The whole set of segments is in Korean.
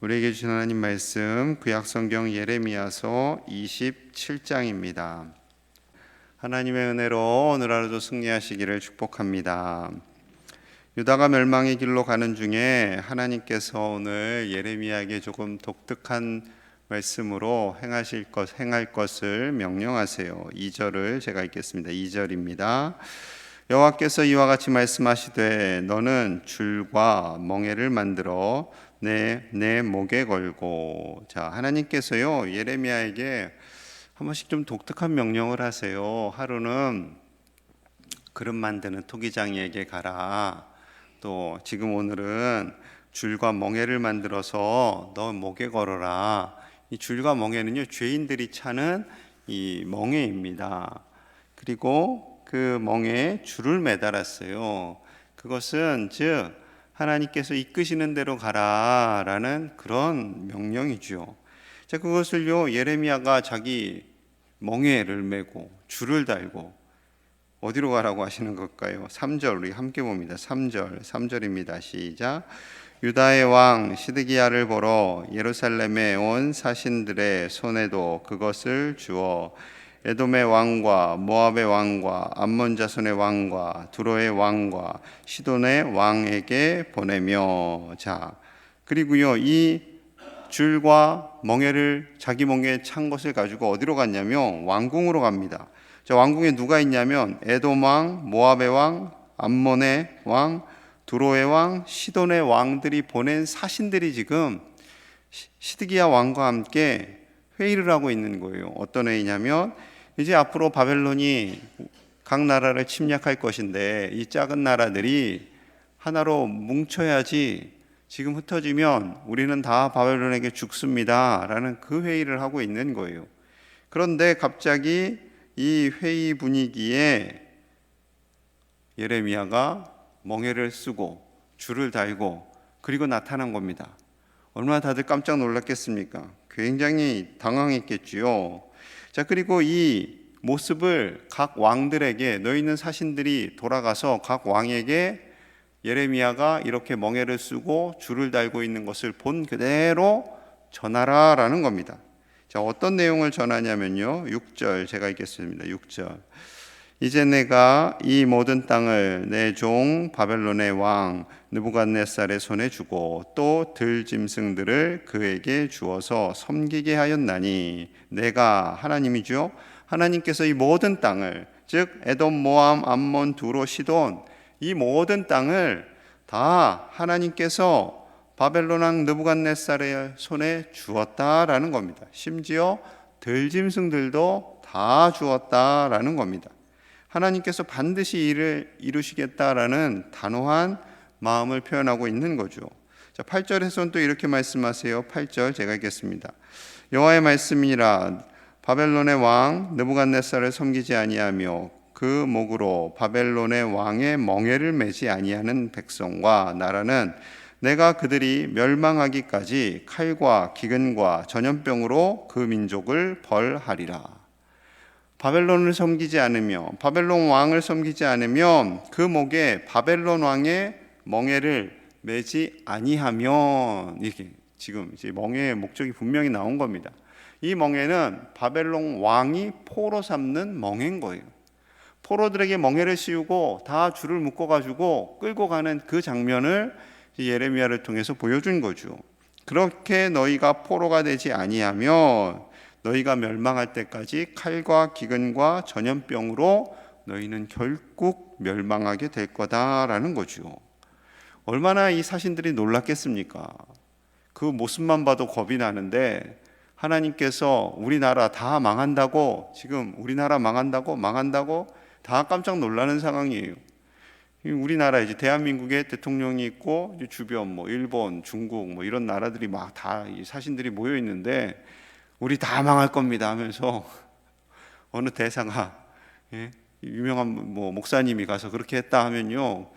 우리에게 주신 하나님 말씀 구약 성경 예레미야서 27장입니다. 하나님의 은혜로 오늘 하루도 승리하시기를 축복합니다. 유다가 멸망의 길로 가는 중에 하나님께서 오늘 예레미야에게 조금 독특한 말씀으로 행하실 것 행할 것을 명령하세요. 2절을 제가 읽겠습니다. 2절입니다. 여호와께서 이와 같이 말씀하시되 너는 줄과 멍에를 만들어 내, 내 목에 걸고. 자 하나님께서요 예레미야에게 한 번씩 좀 독특한 명령을 하세요. 하루는 그릇 만드는 토기장이에게 가라. 또 지금 오늘은 줄과 멍에를 만들어서 너 목에 걸어라. 이 줄과 멍에는요 죄인들이 차는 이 멍에입니다. 그리고 그 멍에 줄을 매달았어요. 그것은 즉 하나님께서 이끄시는 대로 가라라는 그런 명령이죠. 자, 그것을요 예레미야가 자기 멍에를 메고 줄을 달고 어디로 가라고 하시는 걸까요? 3절 우리 함께 봅니다. 3절 3절입니다. 시작. 유다의 왕 시드기야를 보러 예루살렘에 온 사신들의 손에도 그것을 주어 에돔의 왕과 모압의 왕과 암몬 자손의 왕과 두로의 왕과 시돈의 왕에게 보내며 자 그리고요 이 줄과 멍에를 자기 멍에 찬 것을 가지고 어디로 갔냐면 왕궁으로 갑니다. 자 왕궁에 누가 있냐면 에돔 왕, 모압의 왕, 암몬의 왕, 두로의 왕, 시돈의 왕들이 보낸 사신들이 지금 시드기야 왕과 함께 회의를 하고 있는 거예요. 어떤 회의냐면 이제 앞으로 바벨론이 각 나라를 침략할 것인데 이 작은 나라들이 하나로 뭉쳐야지 지금 흩어지면 우리는 다 바벨론에게 죽습니다 라는 그 회의를 하고 있는 거예요. 그런데 갑자기 이 회의 분위기에 예레미야가 멍에를 쓰고 줄을 달고 그리고 나타난 겁니다. 얼마나 다들 깜짝 놀랐겠습니까? 굉장히 당황했겠지요. 자, 그리고 이 모습을 각 왕들에게 너희는 사신들이 돌아가서 각 왕에게 예레미야가 이렇게 멍에를 쓰고 줄을 달고 있는 것을 본 그대로 전하라라는 겁니다. 자, 어떤 내용을 전하냐면요. 6절 제가 읽겠습니다. 6절. 이제 내가 이 모든 땅을 내 종 바벨론의 왕 느부갓네살의 손에 주고 또 들짐승들을 그에게 주어서 섬기게 하였나니 내가 하나님이죠 하나님께서 이 모든 땅을 즉 에돔 모함 암몬 두로 시돈 이 모든 땅을 다 하나님께서 바벨론 왕 느부갓네살의 손에 주었다라는 겁니다. 심지어 들짐승들도 다 주었다라는 겁니다. 하나님께서 반드시 이를 이루시겠다라는 단호한 마음을 표현하고 있는 거죠. 자, 8절에서는 또 이렇게 말씀하세요. 8절 제가 읽겠습니다. 여호와의 말씀이라 바벨론의 왕 느부갓네살을 섬기지 아니하며 그 목으로 바벨론의 왕의 멍에를 매지 아니하는 백성과 나라는 내가 그들이 멸망하기까지 칼과 기근과 전염병으로 그 민족을 벌하리라. 바벨론을 섬기지 않으며 바벨론 왕을 섬기지 않으면 그 목에 바벨론 왕의 멍에를 매지 아니하면 이렇게 지금 이제 멍에의 목적이 분명히 나온 겁니다. 이 멍에는 바벨론 왕이 포로 삼는 멍에인 거예요. 포로들에게 멍에를 씌우고 다 줄을 묶어 가지고 끌고 가는 그 장면을 예레미야를 통해서 보여준 거죠. 그렇게 너희가 포로가 되지 아니하면 너희가 멸망할 때까지 칼과 기근과 전염병으로 너희는 결국 멸망하게 될 거다라는 거죠. 얼마나 이 사신들이 놀랐겠습니까? 그 모습만 봐도 겁이 나는데 하나님께서 우리나라 다 망한다고 지금 우리나라 망한다고 망한다고 다 깜짝 놀라는 상황이에요. 우리나라 이제 대한민국에 대통령이 있고 주변 뭐 일본, 중국 뭐 이런 나라들이 막 다 사신들이 모여 있는데 우리 다 망할 겁니다 하면서 어느 대사가 예? 유명한 뭐 목사님이 가서 그렇게 했다 하면요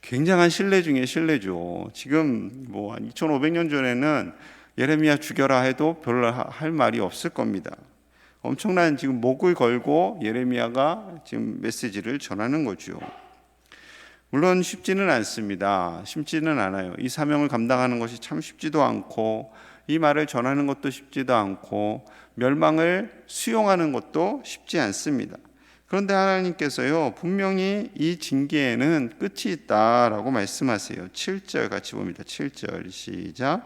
굉장한 신뢰 중에 신뢰죠. 지금 뭐 한 2,500년 전에는 예레미야 죽여라 해도 별로 할 말이 없을 겁니다. 엄청난 지금 목을 걸고 예레미야가 지금 메시지를 전하는 거죠. 물론 쉽지는 않습니다. 쉽지는 않아요. 이 사명을 감당하는 것이 참 쉽지도 않고 이 말을 전하는 것도 쉽지도 않고 멸망을 수용하는 것도 쉽지 않습니다. 그런데 하나님께서요, 분명히 이 징계에는 끝이 있다라고 말씀하세요. 7절 같이 봅니다. 7절 시작.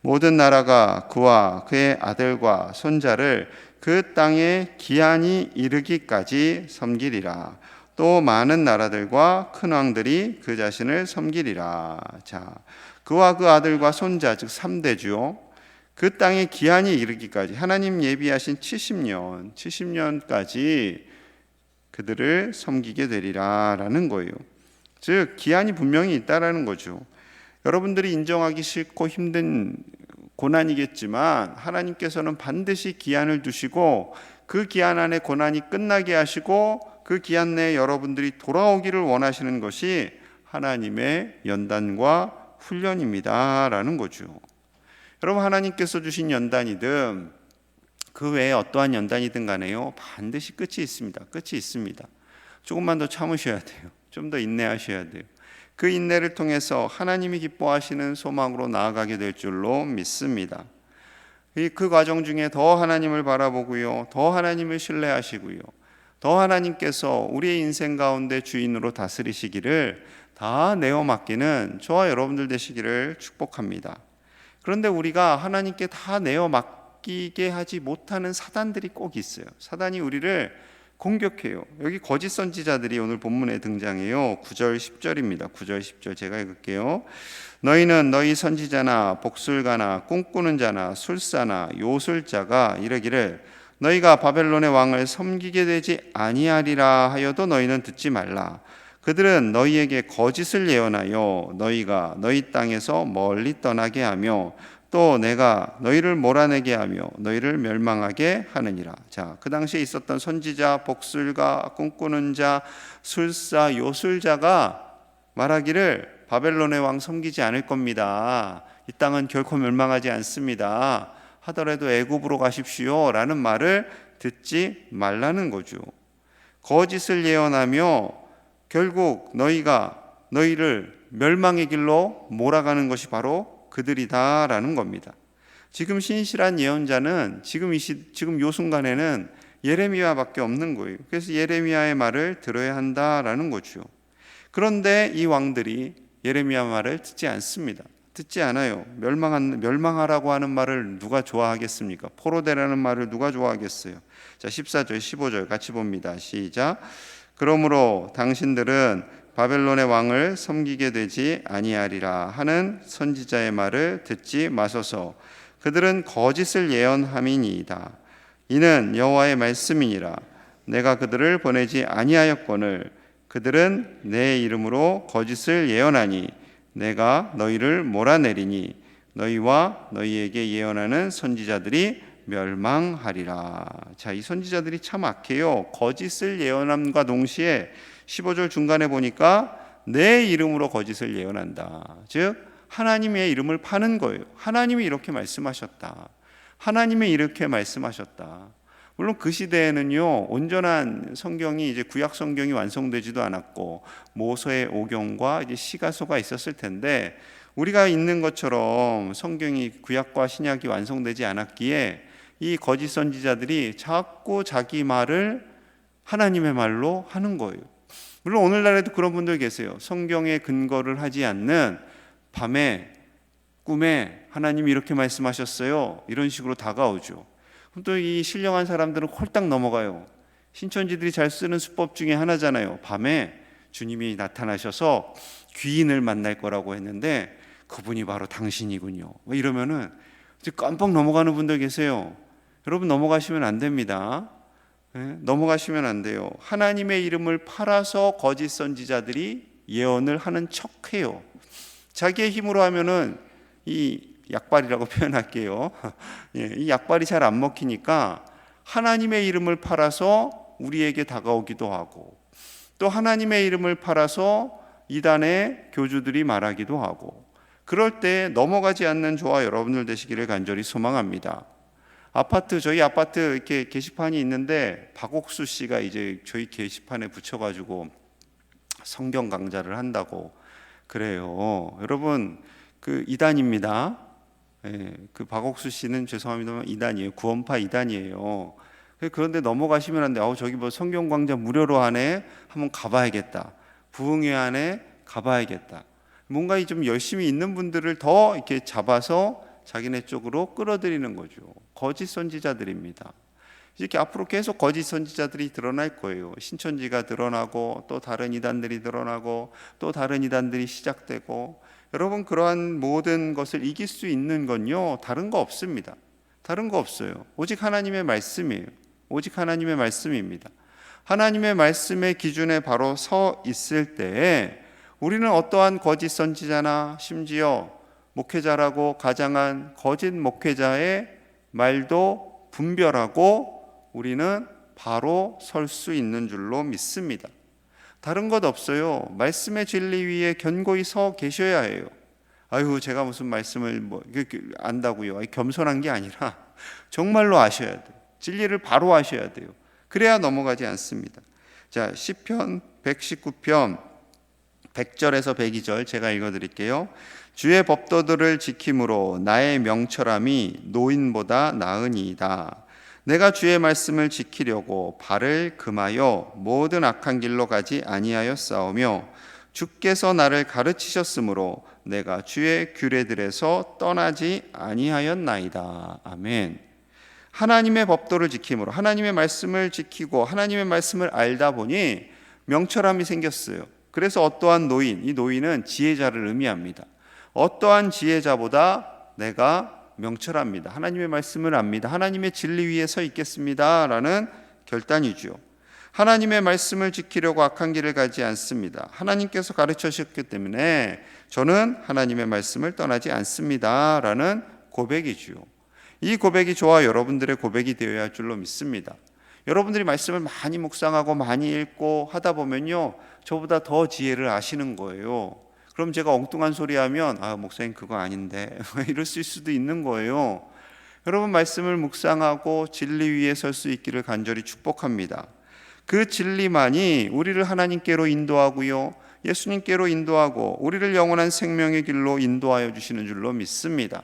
모든 나라가 그와 그의 아들과 손자를 그 땅에 기한이 이르기까지 섬기리라. 또 많은 나라들과 큰 왕들이 그 자신을 섬기리라. 자, 그와 그 아들과 손자 즉 3대주요. 그 땅에 기한이 이르기까지 하나님 예비하신 70년, 70년까지 그들을 섬기게 되리라라는 거예요. 즉 기한이 분명히 있다라는 거죠. 여러분들이 인정하기 싫고 힘든 고난이겠지만 하나님께서는 반드시 기한을 두시고 그 기한 안에 고난이 끝나게 하시고 그 기한 내에 여러분들이 돌아오기를 원하시는 것이 하나님의 연단과 훈련입니다라는 거죠. 여러분 하나님께서 주신 연단이든 그 외에 어떠한 연단이든 간에요 반드시 끝이 있습니다. 끝이 있습니다. 조금만 더 참으셔야 돼요. 좀 더 인내하셔야 돼요. 그 인내를 통해서 하나님이 기뻐하시는 소망으로 나아가게 될 줄로 믿습니다. 그 과정 중에 더 하나님을 바라보고요, 더 하나님을 신뢰하시고요, 더 하나님께서 우리의 인생 가운데 주인으로 다스리시기를 다 내어 맡기는 저와 여러분들 되시기를 축복합니다. 그런데 우리가 하나님께 다 내어 맡기게 하지 못하는 사단들이 꼭 있어요. 사단이 우리를 공격해요. 여기 거짓 선지자들이 오늘 본문에 등장해요. 9절 10절입니다. 9절 10절 제가 읽을게요. 너희는 너희 선지자나 복술가나 꿈꾸는 자나 술사나 요술자가 이르기를 너희가 바벨론의 왕을 섬기게 되지 아니하리라 하여도 너희는 듣지 말라. 그들은 너희에게 거짓을 예언하여 너희가 너희 땅에서 멀리 떠나게 하며 또 내가 너희를 몰아내게 하며 너희를 멸망하게 하느니라. 자, 그 당시에 있었던 선지자, 복술가, 꿈꾸는 자, 술사, 요술자가 말하기를 바벨론의 왕 섬기지 않을 겁니다. 이 땅은 결코 멸망하지 않습니다. 하더라도 애굽으로 가십시오 라는 말을 듣지 말라는 거죠. 거짓을 예언하며 결국 너희가 너희를 멸망의 길로 몰아가는 것이 바로 그들이다라는 겁니다. 지금 신실한 예언자는 지금 이 시, 지금 요 순간에는 예레미야밖에 없는 거예요. 그래서 예레미야의 말을 들어야 한다라는 거죠. 그런데 이 왕들이 예레미야 말을 듣지 않습니다. 듣지 않아요. 멸망한 멸망하라고 하는 말을 누가 좋아하겠습니까? 포로되라는 말을 누가 좋아하겠어요? 자, 14절, 15절 같이 봅니다. 시작. 그러므로 당신들은 바벨론의 왕을 섬기게 되지 아니하리라 하는 선지자의 말을 듣지 마소서. 그들은 거짓을 예언함이니이다. 이는 여호와의 말씀이니라. 내가 그들을 보내지 아니하였거늘 그들은 내 이름으로 거짓을 예언하니 내가 너희를 몰아내리니 너희와 너희에게 예언하는 선지자들이 멸망하리라. 자, 이 선지자들이 참 악해요. 거짓을 예언함과 동시에 15절 중간에 보니까 내 이름으로 거짓을 예언한다. 즉 하나님의 이름을 파는 거예요. 하나님이 이렇게 말씀하셨다. 하나님이 이렇게 말씀하셨다. 물론 그 시대에는요 온전한 성경이 이제 구약 성경이 완성되지도 않았고 모세의 오경과 이제 시가소가 있었을 텐데 우리가 있는 것처럼 성경이 구약과 신약이 완성되지 않았기에 이 거짓 선지자들이 자꾸 자기 말을 하나님의 말로 하는 거예요. 물론 오늘날에도 그런 분들 계세요. 성경에 근거를 하지 않는 밤에 꿈에 하나님이 이렇게 말씀하셨어요. 이런 식으로 다가오죠. 또이 신령한 사람들은 홀딱 넘어가요. 신천지들이 잘 쓰는 수법 중에 하나잖아요. 밤에 주님이 나타나셔서 귀인을 만날 거라고 했는데 그분이 바로 당신이군요. 뭐 이러면은 깜빡 넘어가는 분들 계세요. 여러분 넘어가시면 안 됩니다. 예, 넘어가시면 안 돼요. 하나님의 이름을 팔아서 거짓 선지자들이 예언을 하는 척해요. 자기의 힘으로 하면은 이 약발이라고 표현할게요. 예, 이 약발이 잘 안 먹히니까 하나님의 이름을 팔아서 우리에게 다가오기도 하고 또 하나님의 이름을 팔아서 이단의 교주들이 말하기도 하고 그럴 때 넘어가지 않는 저와 여러분들 되시기를 간절히 소망합니다. 아파트 저희 아파트 이렇게 게시판이 있는데 박옥수 씨가 이제 저희 게시판에 붙여가지고 성경 강좌를 한다고 그래요. 여러분 그 이단입니다. 예, 그 박옥수 씨는 죄송합니다만 이단이에요. 구원파 이단이에요. 그런데 넘어가시면 안 돼. 어, 저기 뭐 성경 강좌 무료로 하네. 한번 가봐야겠다. 부흥회 안에 가봐야겠다. 뭔가 좀 열심히 있는 분들을 더 이렇게 잡아서 자기네 쪽으로 끌어들이는 거죠. 거짓 선지자들입니다. 이렇게 앞으로 계속 거짓 선지자들이 드러날 거예요. 신천지가 드러나고 또 다른 이단들이 드러나고 또 다른 이단들이 시작되고 여러분 그러한 모든 것을 이길 수 있는 건요 다른 거 없습니다. 다른 거 없어요. 오직 하나님의 말씀이에요. 오직 하나님의 말씀입니다. 하나님의 말씀의 기준에 바로 서 있을 때에 우리는 어떠한 거짓 선지자나 심지어 목회자라고 가장한 거짓 목회자의 말도 분별하고 우리는 바로 설 수 있는 줄로 믿습니다. 다른 것 없어요. 말씀의 진리 위에 견고히 서 계셔야 해요. 아유, 제가 무슨 말씀을 뭐 안다고요. 겸손한 게 아니라 정말로 아셔야 돼요. 진리를 바로 아셔야 돼요. 그래야 넘어가지 않습니다. 자, 시편 119편 100절에서 102절 제가 읽어 드릴게요. 주의 법도들을 지킴으로 나의 명철함이 노인보다 나으니이다. 내가 주의 말씀을 지키려고 발을 금하여 모든 악한 길로 가지 아니하여 싸우며 주께서 나를 가르치셨으므로 내가 주의 규례들에서 떠나지 아니하였나이다. 아멘. 하나님의 법도를 지킴으로 하나님의 말씀을 지키고 하나님의 말씀을 알다 보니 명철함이 생겼어요. 그래서 어떠한 노인, 이 노인은 지혜자를 의미합니다. 어떠한 지혜자보다 내가 명철합니다. 하나님의 말씀을 압니다. 하나님의 진리 위에 서 있겠습니다 라는 결단이죠. 하나님의 말씀을 지키려고 악한 길을 가지 않습니다. 하나님께서 가르쳐 주셨기 때문에 저는 하나님의 말씀을 떠나지 않습니다 라는 고백이지요. 이 고백이 저와 여러분들의 고백이 되어야 할 줄로 믿습니다. 여러분들이 말씀을 많이 묵상하고 많이 읽고 하다 보면요. 저보다 더 지혜를 아시는 거예요. 그럼 제가 엉뚱한 소리 하면 아, 목사님 그거 아닌데 이럴 수도 있는 거예요. 여러분 말씀을 묵상하고 진리 위에 설 수 있기를 간절히 축복합니다. 그 진리만이 우리를 하나님께로 인도하고요. 예수님께로 인도하고 우리를 영원한 생명의 길로 인도하여 주시는 줄로 믿습니다.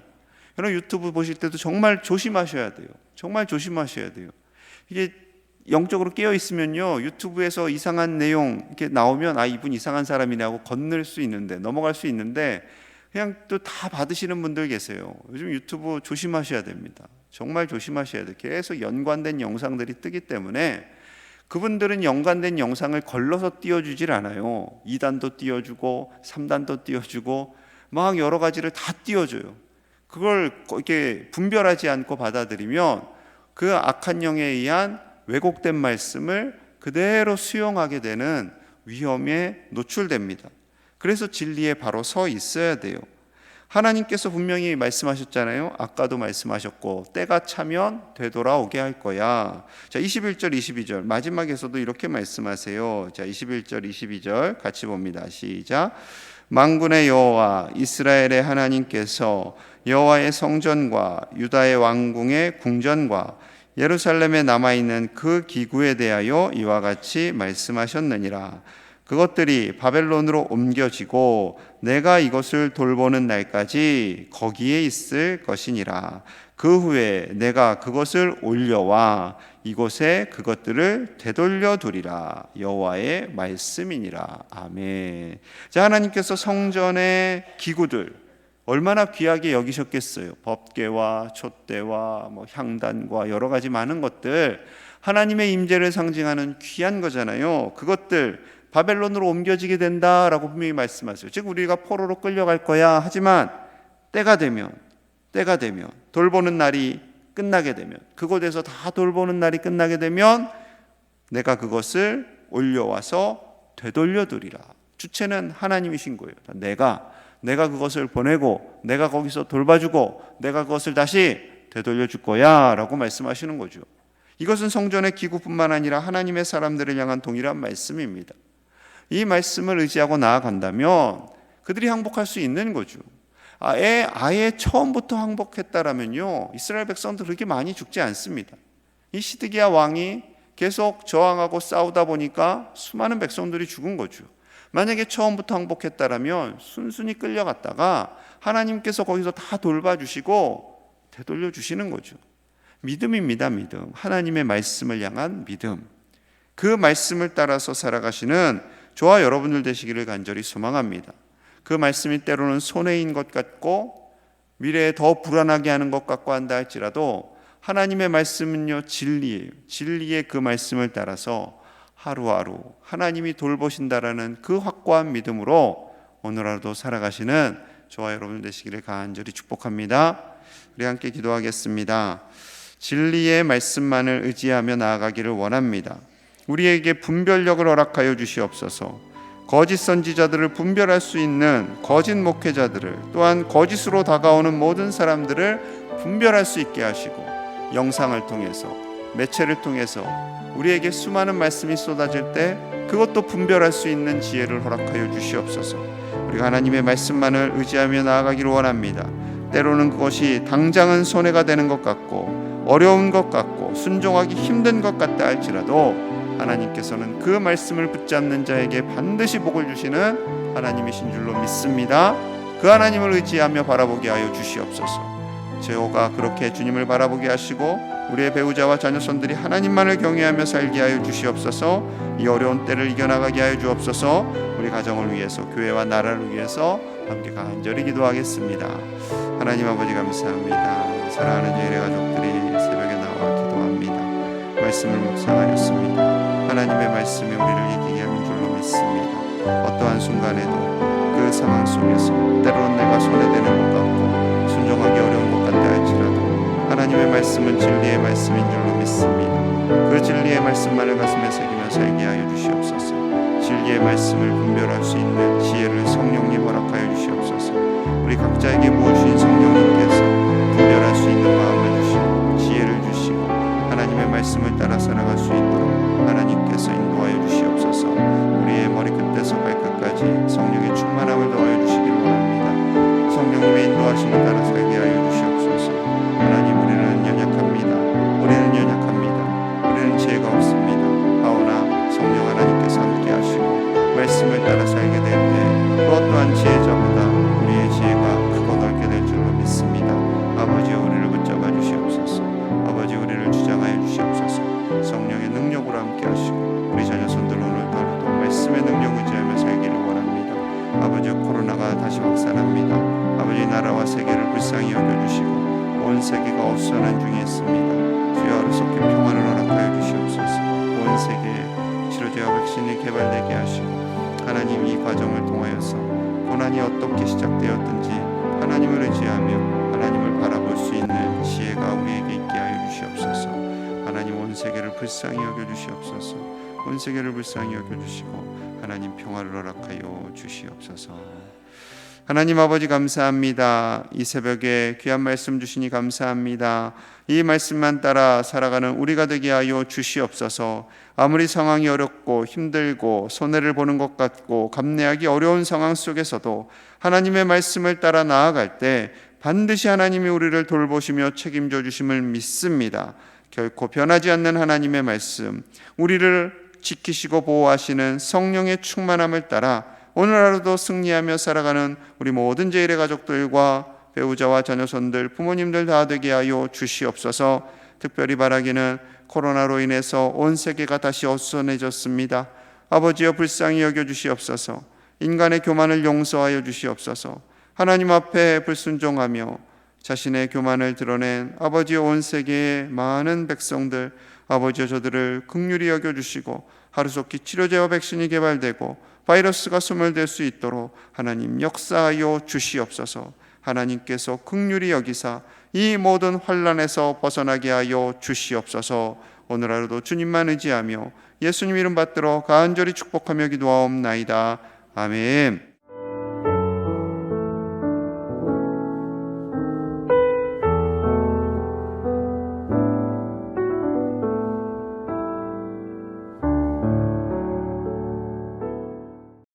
여러분 유튜브 보실 때도 정말 조심하셔야 돼요. 정말 조심하셔야 돼요. 이게 영적으로 깨어 있으면요 유튜브에서 이상한 내용 이렇게 나오면 아 이분 이상한 사람이냐고 건널 수 있는데 넘어갈 수 있는데 그냥 또 다 받으시는 분들 계세요. 요즘 유튜브 조심하셔야 됩니다. 정말 조심하셔야 돼요. 계속 연관된 영상들이 뜨기 때문에 그분들은 연관된 영상을 걸러서 띄워주질 않아요. 2단도 띄워주고 3단도 띄워주고 막 여러 가지를 다 띄워줘요. 그걸 이렇게 분별하지 않고 받아들이면 그 악한 영에 의한 왜곡된 말씀을 그대로 수용하게 되는 위험에 노출됩니다. 그래서 진리에 바로 서 있어야 돼요. 하나님께서 분명히 말씀하셨잖아요. 아까도 말씀하셨고 때가 차면 되돌아오게 할 거야. 자, 21절 22절 마지막에서도 이렇게 말씀하세요. 자, 21절 22절 같이 봅니다. 시작. 만군의 여호와 이스라엘의 하나님께서 여호와의 성전과 유다의 왕궁의 궁전과 예루살렘에 남아 있는 그 기구에 대하여 이와 같이 말씀하셨느니라. 그것들이 바벨론으로 옮겨지고 내가 이것을 돌보는 날까지 거기에 있을 것이니라. 그 후에 내가 그것을 올려와 이곳에 그것들을 되돌려 두리라. 여호와의 말씀이니라. 아멘. 자, 하나님께서 성전의 기구들 얼마나 귀하게 여기셨겠어요. 법계와 촛대와 뭐 향단과 여러 가지 많은 것들 하나님의 임재를 상징하는 귀한 거잖아요. 그것들 바벨론으로 옮겨지게 된다라고 분명히 말씀하세요. 즉 우리가 포로로 끌려갈 거야. 하지만 때가 되면 때가 되면 돌보는 날이 끝나게 되면 그곳에서 다 돌보는 날이 끝나게 되면 내가 그것을 올려와서 되돌려 두리라. 주체는 하나님이신 거예요. 내가 내가 그것을 보내고 내가 거기서 돌봐주고 내가 그것을 다시 되돌려 줄 거야 라고 말씀하시는 거죠. 이것은 성전의 기구뿐만 아니라 하나님의 사람들을 향한 동일한 말씀입니다. 이 말씀을 의지하고 나아간다면 그들이 항복할 수 있는 거죠. 아예, 아예 처음부터 항복했다라면요. 이스라엘 백성들 그렇게 많이 죽지 않습니다. 이 시드기야 왕이 계속 저항하고 싸우다 보니까 수많은 백성들이 죽은 거죠. 만약에 처음부터 항복했다라면 순순히 끌려갔다가 하나님께서 거기서 다 돌봐주시고 되돌려 주시는 거죠. 믿음입니다, 믿음. 하나님의 말씀을 향한 믿음. 그 말씀을 따라서 살아가시는 저와 여러분들 되시기를 간절히 소망합니다. 그 말씀이 때로는 손해인 것 같고 미래에 더 불안하게 하는 것 같고 한다 할지라도 하나님의 말씀은요 진리예요. 진리의 그 말씀을 따라서 하루하루 하나님이 돌보신다라는 그 확고한 믿음으로 오늘 하루도 살아가시는 저와 여러분 되시기를 간절히 축복합니다. 우리 함께 기도하겠습니다. 진리의 말씀만을 의지하며 나아가기를 원합니다. 우리에게 분별력을 허락하여 주시옵소서. 거짓 선지자들을 분별할 수 있는 거짓 목회자들을 또한 거짓으로 다가오는 모든 사람들을 분별할 수 있게 하시고 영상을 통해서 매체를 통해서 우리에게 수많은 말씀이 쏟아질 때 그것도 분별할 수 있는 지혜를 허락하여 주시옵소서. 우리가 하나님의 말씀만을 의지하며 나아가기를 원합니다. 때로는 그것이 당장은 손해가 되는 것 같고 어려운 것 같고 순종하기 힘든 것 같다 할지라도 하나님께서는 그 말씀을 붙잡는 자에게 반드시 복을 주시는 하나님이신 줄로 믿습니다. 그 하나님을 의지하며 바라보게 하여 주시옵소서. 제호가 그렇게 주님을 바라보게 하시고 우리의 배우자와 자녀손들이 하나님만을 경외하며 살게 하여 주시옵소서. 이 어려운 때를 이겨나가게 하여 주옵소서. 우리 가정을 위해서 교회와 나라를 위해서 함께 간절히 기도하겠습니다. 하나님 아버지 감사합니다. 사랑하는 저희 가족들이 새벽에 나와 기도합니다. 말씀을 묵상하였습니다. 하나님의 말씀이 우리를 이기게 하는 줄로 믿습니다. 어떠한 순간에도 그 상황 속에서 때로는 내가 손해되는 것 같고 순종하기 어려운 것 하나님의 말씀은 진리의 말씀인 줄로 믿습니다. 그 진리의 말씀만을 가슴에 새기며 살게 하여 주시옵소서. 진리의 말씀을 분별할 수 있는 지혜를 성령님 허락하여 주시옵소서. 우리 각자에게 부어주신 성령님께서 분별할 수 있는 마음을 주시고 지혜를 주시고 하나님의 말씀을 따라 살아갈 수 있도록 하나님께서 인도하여 주시옵소서. 우리의 머리 끝에서 발끝까지 성령의 개발되게 하시고 하나님 이 과정을 통하여서 고난이 어떻게 시작되었든지 하나님을 의지하며 하나님을 바라볼 수 있는 지혜가 우리에게 있게 하여 주시옵소서. 하나님 온 세계를 불쌍히 여겨 주시옵소서. 온 세계를 불쌍히 여겨 주시고 하나님 평화를 허락하여 주시옵소서. 하나님 아버지 감사합니다. 이 새벽에 귀한 말씀 주시니 감사합니다. 이 말씀만 따라 살아가는 우리가 되게 하여 주시옵소서. 아무리 상황이 어렵고 힘들고 손해를 보는 것 같고 감내하기 어려운 상황 속에서도 하나님의 말씀을 따라 나아갈 때 반드시 하나님이 우리를 돌보시며 책임져 주심을 믿습니다. 결코 변하지 않는 하나님의 말씀, 우리를 지키시고 보호하시는 성령의 충만함을 따라 오늘 하루도 승리하며 살아가는 우리 모든 제일의 가족들과 배우자와 자녀손들, 부모님들 다 되게 하여 주시옵소서. 특별히 바라기는 코로나로 인해서 온 세계가 다시 어수선해졌습니다. 아버지여 불쌍히 여겨 주시옵소서. 인간의 교만을 용서하여 주시옵소서. 하나님 앞에 불순종하며 자신의 교만을 드러낸 아버지여 온 세계의 많은 백성들 아버지여 저들을 극률히 여겨 주시고 하루속히 치료제와 백신이 개발되고 바이러스가 소멸될 수 있도록 하나님 역사하여 주시옵소서. 하나님께서 극률히 여기사 이 모든 환란에서 벗어나게 하여 주시옵소서. 오늘 하루도 주님만 의지하며 예수님 이름 받들어 간절히 축복하며 기도하옵나이다. 아멘.